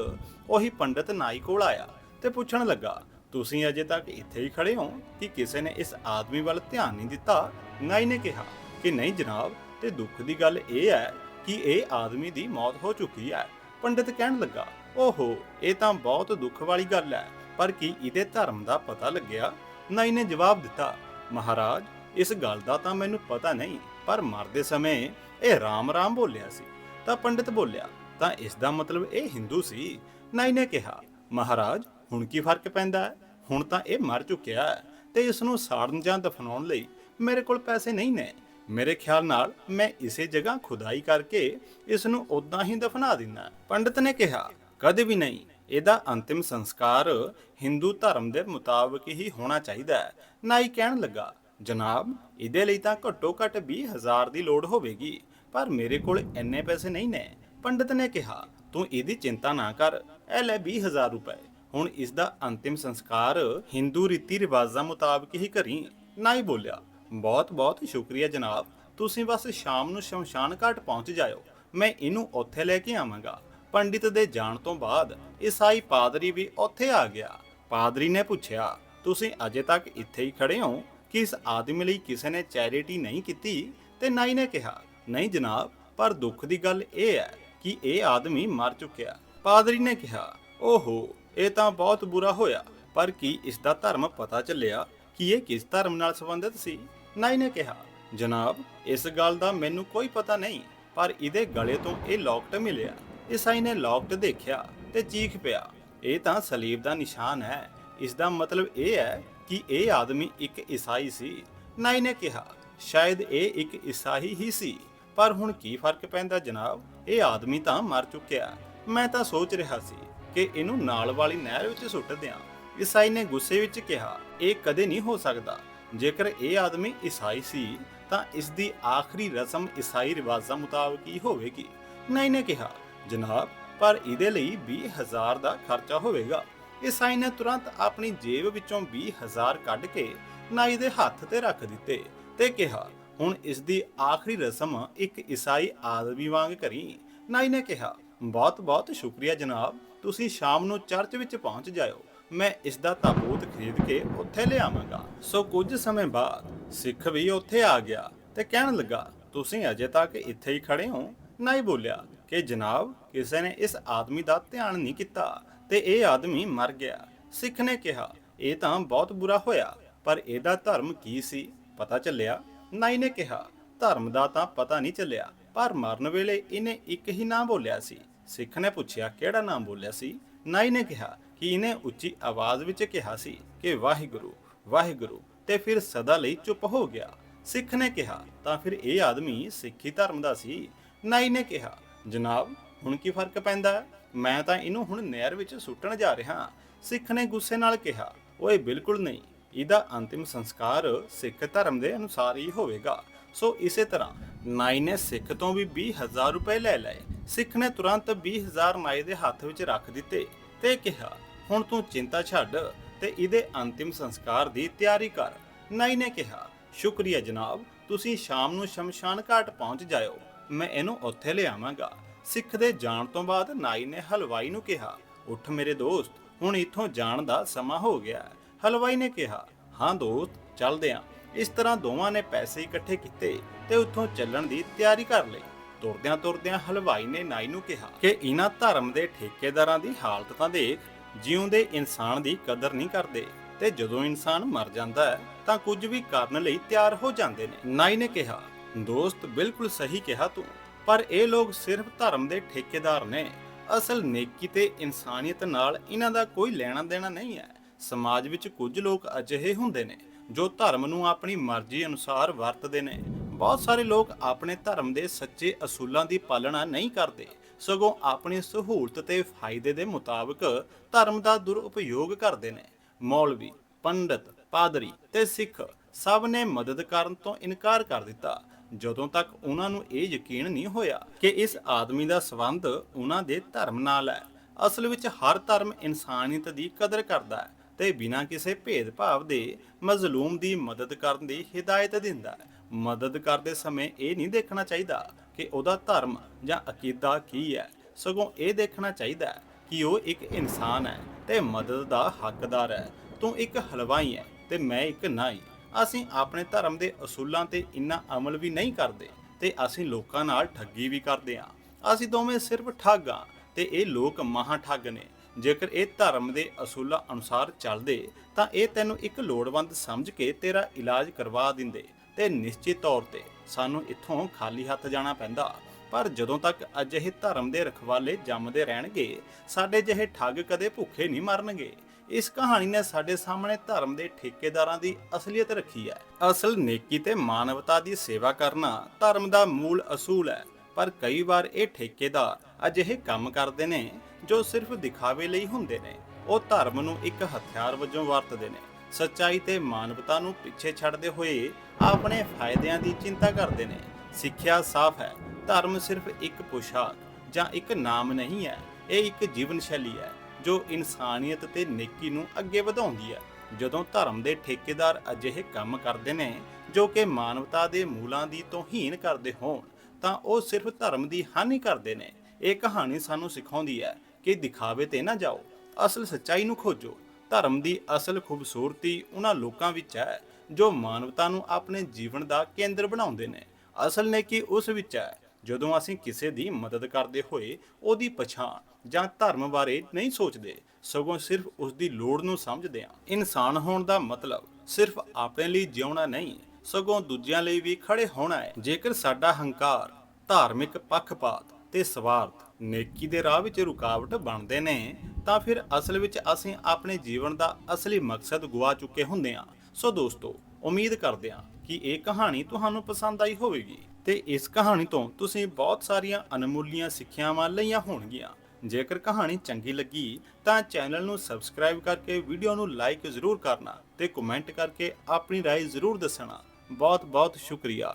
ਉਹੀ ਪੰਡਤ ਨਾਈ ਕੋਲ ਆਇਆ ਤੇ ਪੁੱਛਣ ਲੱਗਾ, ਤੁਸੀਂ ਅਜੇ ਤੱਕ ਇੱਥੇ ਹੀ ਖੜੇ ਹੋ? ਕਿ ਕਿਸੇ ਨੇ ਇਸ ਆਦਮੀ ਵੱਲ ਧਿਆਨ ਨਹੀਂ ਦਿੱਤਾ? ਨਾਈ ਨੇ ਕਿਹਾ, ਕਿ ਨਹੀਂ ਜਨਾਬ ਤੇ ਦੁੱਖ ਦੀ ਗੱਲ ਇਹ ਹੈ ਕਿ ਇਹ ਆਦਮੀ ਦੀ ਮੌਤ ਹੋ ਚੁੱਕੀ ਹੈ। ਪੰਡਿਤ ਕਹਿਣ ਲੱਗਾ, ਓਹੋ, ਇਹ ਤਾਂ ਬਹੁਤ ਦੁੱਖ ਵਾਲੀ ਗੱਲ ਹੈ, ਪਰ ਕੀ ਇਹਦੇ ਧਰਮ ਦਾ ਪਤਾ ਲੱਗਿਆ? ਨਾਈ ਨੇ ਜਵਾਬ ਦਿੱਤਾ, ਮਹਾਰਾਜ, ਇਸ ਗੱਲ ਦਾ ਤਾਂ ਮੈਨੂੰ ਪਤਾ ਨਹੀਂ, ਪਰ ਮਰਦੇ ਸਮੇਂ ਇਹ ਰਾਮ ਰਾਮ ਬੋਲਿਆ ਸੀ। ਤਾਂ ਪੰਡਿਤ ਬੋਲਿਆ, ਤਾਂ ਇਸ ਦਾ ਮਤਲਬ ਇਹ ਹਿੰਦੂ ਸੀ? ਨਾਈ ਨੇ ਕਿਹਾ, ਮਹਾਰਾਜ, ਹੁਣ ਕੀ ਫ਼ਰਕ ਪੈਂਦਾ ਹੈ? ਹੁਣ ਤਾਂ ਇਹ ਮਰ ਚੁੱਕਿਆ ਹੈ ਤੇ ਇਸ ਨੂੰ ਸਾੜਨ ਜਾਂ ਦਫਨਾਉਣ ਲਈ ਮੇਰੇ ਕੋਲ ਪੈਸੇ ਨਹੀਂ ਨੇ। ਮੇਰੇ ਖਿਆਲ ਨਾਲ ਮੈਂ ਇਸੇ ਜਗ੍ਹਾ ਖੁਦਾਈ ਕਰਕੇ ਇਸ ਨੂੰ ਉਦਾਂ ਹੀ ਦਫਨਾ ਦਿੰਦਾ ਪੰਡਿਤ ਨੇ ਕਿਹਾ, ਕਦੇ ਵੀ ਨਹੀਂ। ਇਹਦਾ ਅੰਤਿਮ ਸੰਸਕਾਰ ਹਿੰਦੂ ਧਰਮ ਦੇ ਮੁਤਾਬਕ ਹੀ ਹੋਣਾ ਚਾਹੀਦਾ ਹੈ। ਨਾਈ ਕਹਿਣ ਲੱਗਾ, ਜਨਾਬ, ਇਹਦੇ ਲਈ ਤਾਂ ਘੱਟੋ ਘੱਟ 20000 ਦੀ ਲੋੜ ਹੋਵੇਗੀ, ਪਰ ਮੇਰੇ ਕੋਲ ਇੰਨੇ ਪੈਸੇ ਨਹੀਂ ਨੇ। ਪੰਡਿਤ ਨੇ ਕਿਹਾ, ਤੂੰ ਇਹਦੀ ਚਿੰਤਾ ਨਾ ਕਰ। ਇਹ ਲੈ 20000 ਰੁਪਏ। ਹੁਣ ਇਸ ਦਾ ਅੰਤਿਮ ਸੰਸਕਾਰ ਹਿੰਦੂ ਰੀਤੀ ਰਿਵਾਜਾਂ ਮੁਤਾਬਕ ਹੀ ਕਰੀ। ਨਾਈ ਬੋਲਿਆ। ਬਹੁਤ ਬਹੁਤ ਸ਼ੁਕਰੀਆ ਜਨਾਬ। ਤੁਸੀਂ ਬਸ ਸ਼ਾਮ ਨੂੰ ਸ਼ਮਸ਼ਾਨ ਘਾਟ ਪਹੁੰਚ ਜਾਇਓ। ਮੈਂ ਇਹਨੂੰ ਉੱਥੇ ਲੈ ਕੇ ਆਵਾਂਗਾ। ਪੰਡਿਤ ਦੇ ਜਾਣ ਤੋਂ ਬਾਅਦ ਈਸਾਈ ਪਾਦਰੀ ਵੀ ਉੱਥੇ ਆ ਗਿਆ। ਪਾਦਰੀ ਨੇ ਪੁੱਛਿਆ, ਤੁਸੀਂ ਅਜੇ ਤੱਕ ਇੱਥੇ ਹੀ ਖੜੇ ਹੋ? ਕਿ ਇਸ ਆਦਮੀ ਲਈ ਕਿਸੇ ਨੇ ਚੈਰਿਟੀ ਨਹੀਂ ਕੀਤੀ? ਤੇ ਨਾਈ ਨੇ ਕਿਹਾ, ਨਹੀਂ ਜਨਾਬ, ਪਰ ਦੁੱਖ ਦੀ ਗੱਲ ਇਹ ਹੈ ਕਿ ਇਹ ਆਦਮੀ ਮਰ ਚੁੱਕਿਆ। ਪਾਦਰੀ ਨੇ ਕਿਹਾ, ਓਹੋ, ਇਹ ਤਾਂ ਬਹੁਤ ਬੁਰਾ ਹੋਇਆ। ਪਰ ਕੀ ਇਸ ਦਾ ਧਰਮ ਪਤਾ ਚੱਲਿਆ ਕਿ ਇਹ ਕਿਸ ਧਰਮ ਨਾਲ ਸੰਬੰਧਿਤ ਸੀ? ਨਾਈ ਨੇ ਕਿਹਾ, ਜਨਾਬ, ਇਸ ਗੱਲ ਦਾ ਮੈਨੂੰ ਕੋਈ ਪਤਾ ਨਹੀਂ, ਪਰ ਇਹਦੇ ਗਲੇ ਤੋਂ ਇਹ ਲੌਕਟ ਮਿਲਿਆ। ਈਸਾਈ ਨੇ ਲੌਕਟ ਦੇਖਿਆ ਤੇ ਚੀਖ ਪਿਆ। ਇਹ ਤਾਂ ਸਲੀਬ ਦਾ ਨਿਸ਼ਾਨ ਹੈ। ਇਸ ਦਾ ਮਤਲਬ ਇਹ ਹੈ ਕਿ ਇਹ ਆਦਮੀ ਇੱਕ ਈਸਾਈ ਸੀ। ਨਾਈ ਨੇ ਕਿਹਾ, ਸ਼ਾਇਦ ਇਹ ਇੱਕ ਈਸਾਈ ਹੀ ਸੀ। ਪਰ ਹੁਣ ਕੀ ਫ਼ਰਕ ਪੈਂਦਾ ਜਨਾਬ? ਇਹ ਆਦਮੀ ਤਾਂ ਮਰ ਚੁੱਕਿਆ। ਮੈਂ ਤਾਂ ਸੋਚ ਰਿਹਾ ਸੀ ਕਿ ਇਹਨੂੰ ਨਾਲ ਵਾਲੀ ਨਹਿਰ ਵਿੱਚ ਸੁੱਟ ਦਿਆਂ। ਈਸਾਈ ਨੇ ਗੁੱਸੇ ਵਿੱਚ ਕਿਹਾ, ਇਹ ਕਦੇ ਨਹੀਂ ਹੋ ਸਕਦਾ। ਜੇਕਰ ਇਹ ਆਦਮੀ ਈਸਾਈ ਸੀ, ਤਾਂ ਇਸ ਦੀ ਆਖਰੀ ਰਸਮ ਈਸਾਈ ਰਿਵਾਜ਼ਾਂ ਮੁਤਾਬਕ ਹੀ ਹੋਵੇਗੀ। ਨਾਈ ਨੇ ਕਿਹਾ, ਜਨਾਬ, ਪਰ ਇਹਦੇ ਲਈ 20000 ਦਾ ਖਰਚਾ ਹੋਵੇਗਾ। ਈਸਾਈ ਨੇ ਤੁਰੰਤ ਆਪਣੀ ਜੇਬ ਵਿੱਚੋਂ 20000 ਕੱਢ ਕੇ ਨਾਈ ਦੇ ਹੱਥ ਤੇ ਰੱਖ ਦਿੱਤੇ ਤੇ ਕਿਹਾ, ਹੁਣ ਇਸ ਦੀ ਆਖਰੀ ਰਸਮ ਇੱਕ ਈਸਾਈ ਆਦਮੀ ਵਾਂਗ ਕਰੀ। ਨਾਈ ਨੇ ਕਿਹਾ ਬਹੁਤ ਬਹੁਤ ਸ਼ੁਕਰੀਆ ਜਨਾਬ, ਤੁਸੀਂ ਸ਼ਾਮ ਨੂੰ ਚਰਚ ਵਿੱਚ ਪਹੁੰਚ ਜਾਇਓ। ਮੈਂ ਇਸ ਦਾ ਤਾਬੂਤ ਖਰੀਦ ਕੇ ਉੱਥੇ ਲਿਆਵਾਂਗਾ। ਸੋ ਕੁਝ ਸਮੇਂ ਬਾਅਦ ਸਿੱਖ ਵੀ ਉੱਥੇ ਆ ਗਿਆ ਤੇ ਕਹਿਣ ਲੱਗਾ, ਤੁਸੀਂ ਅਜੇ ਤੱਕ ਇੱਥੇ ਹੀ ਖੜੇ ਹੋ? ਨਾਈ ਬੋਲਿਆ ਕਿ ਜਨਾਬ, ਕਿਸੇ ਨੇ ਇਸ ਆਦਮੀ ਦਾ ਧਿਆਨ ਨਹੀਂ ਕੀਤਾ ਤੇ ਇਹ ਆਦਮੀ ਮਰ ਗਿਆ। ਸਿੱਖ ਨੇ ਕਿਹਾ, ਇਹ ਤਾਂ ਬਹੁਤ ਬੁਰਾ ਹੋਇਆ, ਪਰ ਇਹਦਾ ਧਰਮ ਕੀ ਸੀ? ਪਤਾ ਚੱਲਿਆ? ਨਾਈ ਨੇ ਕਿਹਾ, ਧਰਮ ਦਾ ਤਾਂ ਪਤਾ ਨਹੀਂ ਚੱਲਿਆ, ਪਰ ਮਰਨ ਵੇਲੇ ਇਹਨੇ ਇੱਕ ਹੀ ਨਾਮ ਬੋਲਿਆ ਸੀ। ਸਿੱਖ ਨੇ ਪੁੱਛਿਆ, ਕਿਹੜਾ ਨਾਮ ਬੋਲਿਆ ਸੀ? ਨਾਈ ਨੇ ਕਿਹਾ ਇਹਨੇ ਉੱਚੀ ਆਵਾਜ਼ ਵਿੱਚ ਕਿਹਾ ਸੀ ਕਿ ਵਾਹਿਗੁਰੂ ਵਾਹਿਗੁਰੂ, ਤੇ ਫਿਰ ਸਦਾ ਲਈ ਚੁੱਪ ਹੋ ਗਿਆ। ਸਿੱਖ ਨੇ ਕਿਹਾ, ਤਾਂ ਫਿਰ ਇਹ ਆਦਮੀ ਸਿੱਖੀ ਧਰਮ ਦਾ ਸੀ। ਨਾਈ ਨੇ ਕਿਹਾ, ਜਨਾਬ, ਹੁਣ ਕੀ ਫ਼ਰਕ ਪੈਂਦਾ? ਹੈ? ਮੈਂ ਤਾਂ ਇਹਨੂੰ ਹੁਣ ਨਹਿਰ ਵਿੱਚ ਸੁੱਟਣ ਜਾ ਰਿਹਾ ਸਿੱਖ ਨੇ ਗੁੱਸੇ ਨਾਲ ਕਿਹਾ, ਓਏ ਬਿਲਕੁਲ ਨਹੀਂ, ਇਹਦਾ ਅੰਤਿਮ ਸੰਸਕਾਰ ਸਿੱਖ ਧਰਮ ਦੇ ਅਨੁਸਾਰ ਹੀ ਹੋਵੇਗਾ। ਸੋ ਇਸੇ ਤਰ੍ਹਾਂ ਨਾਈ ਨੇ ਸਿੱਖ ਤੋਂ ਵੀ 20000 ਰੁਪਏ ਲੈ ਲਏ। ਸਿੱਖ ਨੇ ਤੁਰੰਤ 20000 ਨਾਈ ਦੇ ਹੱਥ ਵਿੱਚ ਰੱਖ ਦਿੱਤੇ ਤੇ ਕਿਹਾ ਹੁਣ ਤੂੰ ਚਿੰਤਾ ਛੱਡ ਤੇ ਇਹਦੇ ਅੰਤਿਮ ਸੰਸਕਾਰ ਦੀ ਤਿਆਰੀ ਕਰ। ਨਾਈ ਨੇ ਕਿਹਾ, ਸ਼ੁਕਰੀਆ ਜਨਾਬ, ਤੁਸੀਂ ਸ਼ਾਮ ਨੂੰ ਸ਼ਮਸ਼ਾਨ ਘਾਟ ਪਹੁੰਚ ਜਾਇਓ। ਮੈਂ ਇਹਨੂੰ ਉੱਥੇ ਲਿਆਵਾਂਗਾ। ਸਿੱਖ ਦੇ ਜਾਣ ਤੋਂ ਬਾਅਦ ਨਾਈ ਨੇ ਹਲਵਾਈ ਨੂੰ ਕਿਹਾ, ਉੱਠ ਮੇਰੇ ਦੋਸਤ, ਹੁਣ ਇੱਥੋਂ ਜਾਣ ਦਾ ਸਮਾਂ ਹੋ ਗਿਆ ਹਲਵਾਈ ਨੇ ਕਿਹਾ, ਹਾਂ ਦੋਸਤ, ਚੱਲਦੇ ਆਂ। ਇਸ ਤਰ੍ਹਾਂ ਦੋਵਾਂ ਨੇ ਪੈਸੇ ਇਕੱਠੇ ਕੀਤੇ ਤੇ ਉੱਥੋਂ ਚੱਲਣ ਦੀ ਤਿਆਰੀ ਕਰ ਲਈ। ਤੁਰਦਿਆਂ ਤੁਰਦਿਆਂ ਹਲਵਾਈ ਨੇ ਨਾਈ ਨੂੰ ਕਿਹਾ ਕਿ ਇਹਨਾਂ ਧਰਮ ਦੇ ਠੇਕੇਦਾਰਾਂ ਦੀ ਹਾਲਤ ਤਾਂ ਦੇਖ ਜਿਉਂਦੇ ਇਨਸਾਨ ਦੀ ਕਦਰ ਨਹੀਂ ਕਰਦੇ ਤੇ ਜਦੋਂ ਇਨਸਾਨ ਮਰ ਜਾਂਦਾ ਹੈ, ਤਾਂ ਕੁਝ ਵੀ ਕਰਨ ਲਈ ਤਿਆਰ ਹੋ ਜਾਂਦੇ ਨੇ। ਨਾਈ ਨੇ ਕਿਹਾ, ਦੋਸਤ, ਬਿਲਕੁਲ ਸਹੀ ਕਿਹਾ ਤੂੰ, ਪਰ ਇਹ ਲੋਕ ਸਿਰਫ ਧਰਮ ਦੇ ਠੇਕੇਦਾਰ ਨੇ। ਅਸਲ ਨੇਕੀ ਤੇ ਇਨਸਾਨੀਅਤ ਨਾਲ ਇਹਨਾਂ ਦਾ ਕੋਈ ਲੈਣਾ ਦੇਣਾ ਨਹੀਂ ਹੈ। ਸਮਾਜ ਵਿੱਚ ਕੁਝ ਲੋਕ ਅਜਿਹੇ ਹੁੰਦੇ ਨੇ, ਜੋ ਧਰਮ ਨੂੰ ਆਪਣੀ ਮਰਜ਼ੀ ਅਨੁਸਾਰ ਵਰਤਦੇ ਨੇ। ਬਹੁਤ ਸਾਰੇ ਲੋਕ ਆਪਣੇ ਧਰਮ ਦੇ ਸੱਚੇ ਅਸੂਲਾਂ ਦੀ ਪਾਲਣਾ ਨਹੀਂ ਕਰਦੇ। ਸਗੋਂ ਆਪਣੀ ਸਹੂਲਤ ਤੇ ਫਾਇਦੇ ਦੇ ਮੁਤਾਬਕ ਧਰਮ ਦਾ ਦੁਰਉਪਯੋਗ ਕਰਦੇ ਨੇ। ਮੌਲਵੀ, ਪੰਡਤ, ਪਾਦਰੀ ਤੇ ਸਿੱਖ ਸਭ ਨੇ ਮਦਦ ਕਰਨ ਤੋਂ ਇਨਕਾਰ ਕਰ ਦਿੱਤਾ। ਜਦੋਂ ਤੱਕ ਉਹਨਾਂ ਨੂੰ ਇਹ ਯਕੀਨ ਨਹੀਂ ਹੋਇਆ ਕਿ ਇਸ ਆਦਮੀ ਦਾ ਸਬੰਧ ਉਹਨਾਂ ਦੇ ਧਰਮ ਨਾਲ ਹੈ, ਅਸਲ ਵਿੱਚ ਹਰ ਧਰਮ ਇਨਸਾਨੀਅਤ ਦੀ ਕਦਰ ਕਰਦਾ ਹੈ ਤੇ ਬਿਨਾਂ ਕਿਸੇ ਭੇਦਭਾਵ ਦੇ ਮਜ਼ਲੂਮ ਦੀ ਮਦਦ ਕਰਨ ਦੀ ਹਿਦਾਇਤ ਦਿੰਦਾ ਹੈ। ਮਦਦ ਕਰਦੇ ਸਮੇਂ ਇਹ ਨਹੀਂ ਦੇਖਣਾ ਚਾਹੀਦਾ ਕਿ ਉਹਦਾ ਧਰਮ ਜਾਂ ਅਕੀਦਾ ਕੀ ਹੈ? ਸਗੋਂ ਇਹ ਦੇਖਣਾ ਚਾਹੀਦਾ ਕਿ ਉਹ ਇੱਕ ਇਨਸਾਨ ਹੈ ਤੇ ਮਦਦ ਦਾ ਹੱਕਦਾਰ ਹੈ। ਤੂੰ ਇੱਕ ਹਲਵਾਈ ਹੈ ਤੇ ਮੈਂ ਇੱਕ ਨਾਈ। ਅਸੀਂ ਆਪਣੇ ਧਰਮ ਦੇ ਅਸੂਲਾਂ ਤੇ ਇੰਨਾ ਅਮਲ ਵੀ ਨਹੀਂ ਕਰਦੇ ਤੇ ਅਸੀਂ ਲੋਕਾਂ ਨਾਲ ਠੱਗੀ ਵੀ ਕਰਦੇ ਹਾਂ। ਅਸੀਂ ਦੋਵੇਂ ਸਿਰਫ ਠੱਗ ਹਾਂ ਤੇ ਇਹ ਲੋਕ ਮਹਾ ਠੱਗ ਨੇ। ਜੇਕਰ ਇਹ ਧਰਮ ਦੇ ਅਸੂਲਾਂ ਅਨੁਸਾਰ ਚੱਲਦੇ, ਤਾਂ ਇਹ ਤੈਨੂੰ ਇੱਕ ਲੋੜਵੰਦ ਸਮਝ ਕੇ ਤੇਰਾ ਇਲਾਜ ਕਰਵਾ ਦਿੰਦੇ ਤੇ ਨਿਸ਼ਚਿਤ ਤੌਰ ਤੇ ਸਾਨੂੰ ਇੱਥੋਂ ਖਾਲੀ ਹੱਥ ਜਾਣਾ ਪੈਂਦਾ। ਪਰ ਜਦੋਂ ਤੱਕ ਅਜਿਹੇ ਧਰਮ ਦੇ ਰਖਵਾਲੇ ਜੰਮਦੇ ਰਹਿਣਗੇ, ਸਾਡੇ ਜਿਹੇ ਠੱਗ ਕਦੇ ਭੁੱਖੇ ਨਹੀਂ ਮਰਨਗੇ। ਇਸ ਕਹਾਣੀ ਨੇ ਸਾਡੇ ਸਾਹਮਣੇ ਧਰਮ ਦੇ ਠੇਕੇਦਾਰਾਂ ਦੀ ਅਸਲੀਅਤ ਰੱਖੀ ਹੈ। ਅਸਲ ਨੇਕੀ ਤੇ ਮਾਨਵਤਾ ਦੀ ਸੇਵਾ ਕਰਨਾ ਧਰਮ ਦਾ ਮੂਲ ਅਸੂਲ ਹੈ। ਪਰ ਕਈ ਵਾਰ ਇਹ ਠੇਕੇਦਾਰ ਅਜਿਹੇ ਕੰਮ ਕਰਦੇ ਨੇ ਜੋ ਸਿਰਫ ਦਿਖਾਵੇ ਲਈ ਹੁੰਦੇ ਨੇ। ਉਹ ਧਰਮ ਨੂੰ ਇੱਕ ਹਥਿਆਰ ਵਜੋਂ ਵਰਤਦੇ ਨੇ। ਸੱਚਾਈ ਤੇ ਮਾਨਵਤਾ ਨੂੰ ਪਿੱਛੇ ਛੱਡਦੇ ਹੋਏ ਆਪਣੇ ਫਾਇਦਿਆਂ ਦੀ ਚਿੰਤਾ ਕਰਦੇ ਨੇ। ਸਿੱਖਿਆ ਸਾਫ਼ ਹੈ। ਧਰਮ ਸਿਰਫ ਇੱਕ ਪੁਸ਼ਾਕ ਜਾਂ ਇੱਕ ਨਾਮ ਨਹੀਂ ਹੈ। ਇਹ ਇੱਕ ਜੀਵਨ ਸ਼ੈਲੀ ਹੈ, ਜੋ ਇਨਸਾਨੀਅਤ ਤੇ ਨੇਕੀ ਨੂੰ ਅੱਗੇ ਵਧਾਉਂਦੀ ਹੈ। ਜਦੋਂ ਧਰਮ ਦੇ ਠੇਕੇਦਾਰ ਅਜਿਹੇ ਕੰਮ ਕਰਦੇ ਨੇ, ਜੋ ਕਿ ਮਾਨਵਤਾ ਦੇ ਮੂਲਾਂ ਦੀ ਤੋਹੀਨ ਕਰਦੇ ਹੋਣ, ਤਾਂ ਉਹ ਸਿਰਫ ਧਰਮ ਦੀ ਹਾਨੀ ਕਰਦੇ ਨੇ। ਇਹ ਕਹਾਣੀ ਸਾਨੂੰ ਸਿਖਾਉਂਦੀ ਹੈ ਕਿ ਦਿਖਾਵੇ ਤੇ ਨਾ ਜਾਓ। ਅਸਲ ਸੱਚਾਈ ਨੂੰ ਖੋਜੋ। ਧਰਮ ਦੀ ਅਸਲ ਖੂਬਸੂਰਤੀ ਉਹਨਾਂ ਲੋਕਾਂ ਵਿੱਚ ਹੈ, ਜੋ ਮਾਨਵਤਾ ਨੂੰ ਆਪਣੇ ਜੀਵਨ ਦਾ ਕੇਂਦਰ ਬਣਾਉਂਦੇ ਨੇ। ਅਸਲ ਨੇ ਕਿ ਉਸ ਵਿੱਚ ਹੈ, ਜਦੋਂ ਅਸੀਂ ਕਿਸੇ ਦੀ ਮਦਦ ਕਰਦੇ ਹੋਏ ਉਹਦੀ ਪਛਾਣ ਜਾਂ ਧਰਮ ਬਾਰੇ ਨਹੀਂ ਸੋਚਦੇ, ਸਗੋਂ ਸਿਰਫ ਉਸ ਦੀ ਲੋੜ ਨੂੰ ਸਮਝਦੇ ਹਾਂ। ਇਨਸਾਨ ਹੋਣ ਦਾ ਮਤਲਬ ਸਿਰਫ ਆਪਣੇ ਲਈ ਜਿਉਣਾ ਨਹੀਂ, ਸਗੋਂ ਦੂਜਿਆਂ ਲਈ ਵੀ ਖੜੇ ਹੋਣਾ ਹੈ। ਜੇਕਰ ਸਾਡਾ ਹੰਕਾਰ ਧਾਰਮਿਕ ਪੱਖਪਾਤ ਤੇ ਸਵਾਰਥ ਨੇਕੀ ਦੇ ਰਾਹ ਵਿੱਚ ਰੁਕਾਵਟ ਬਣਦੇ ਨੇ ਤਾਂ ਫਿਰ ਅਸਲ ਵਿੱਚ ਅਸੀਂ ਆਪਣੇ ਜੀਵਨ ਦਾ ਅਸਲੀ ਮਕਸਦ ਗਵਾ ਚੁੱਕੇ ਹੁੰਦੇ ਹਾਂ ਸੋ ਦੋਸਤੋ ਉਮੀਦ ਕਰਦੇ ਹਾਂ ਕਿ ਇਹ ਕਹਾਣੀ ਤੁਹਾਨੂੰ ਪਸੰਦ ਆਈ ਹੋਵੇਗੀ ਤੇ ਇਸ ਕਹਾਣੀ ਤੋਂ ਤੁਸੀਂ ਬਹੁਤ ਸਾਰੀਆਂ ਅਨਮੁੱਲੀਆਂ ਸਿੱਖਿਆਵਾਂ ਲਈਆਂ ਹੋਣਗੀਆਂ ਜੇਕਰ ਕਹਾਣੀ ਚੰਗੀ ਲੱਗੀ ਤਾਂ ਚੈਨਲ ਨੂੰ ਸਬਸਕ੍ਰਾਈਬ ਕਰਕੇ ਵੀਡੀਓ ਨੂੰ ਲਾਈਕ ਜ਼ਰੂਰ ਕਰਨਾ ਤੇ ਕਮੈਂਟ ਕਰਕੇ ਆਪਣੀ رائے ਜ਼ਰੂਰ ਦੱਸਣਾ ਬਹੁਤ ਬਹੁਤ ਸ਼ੁਕਰੀਆ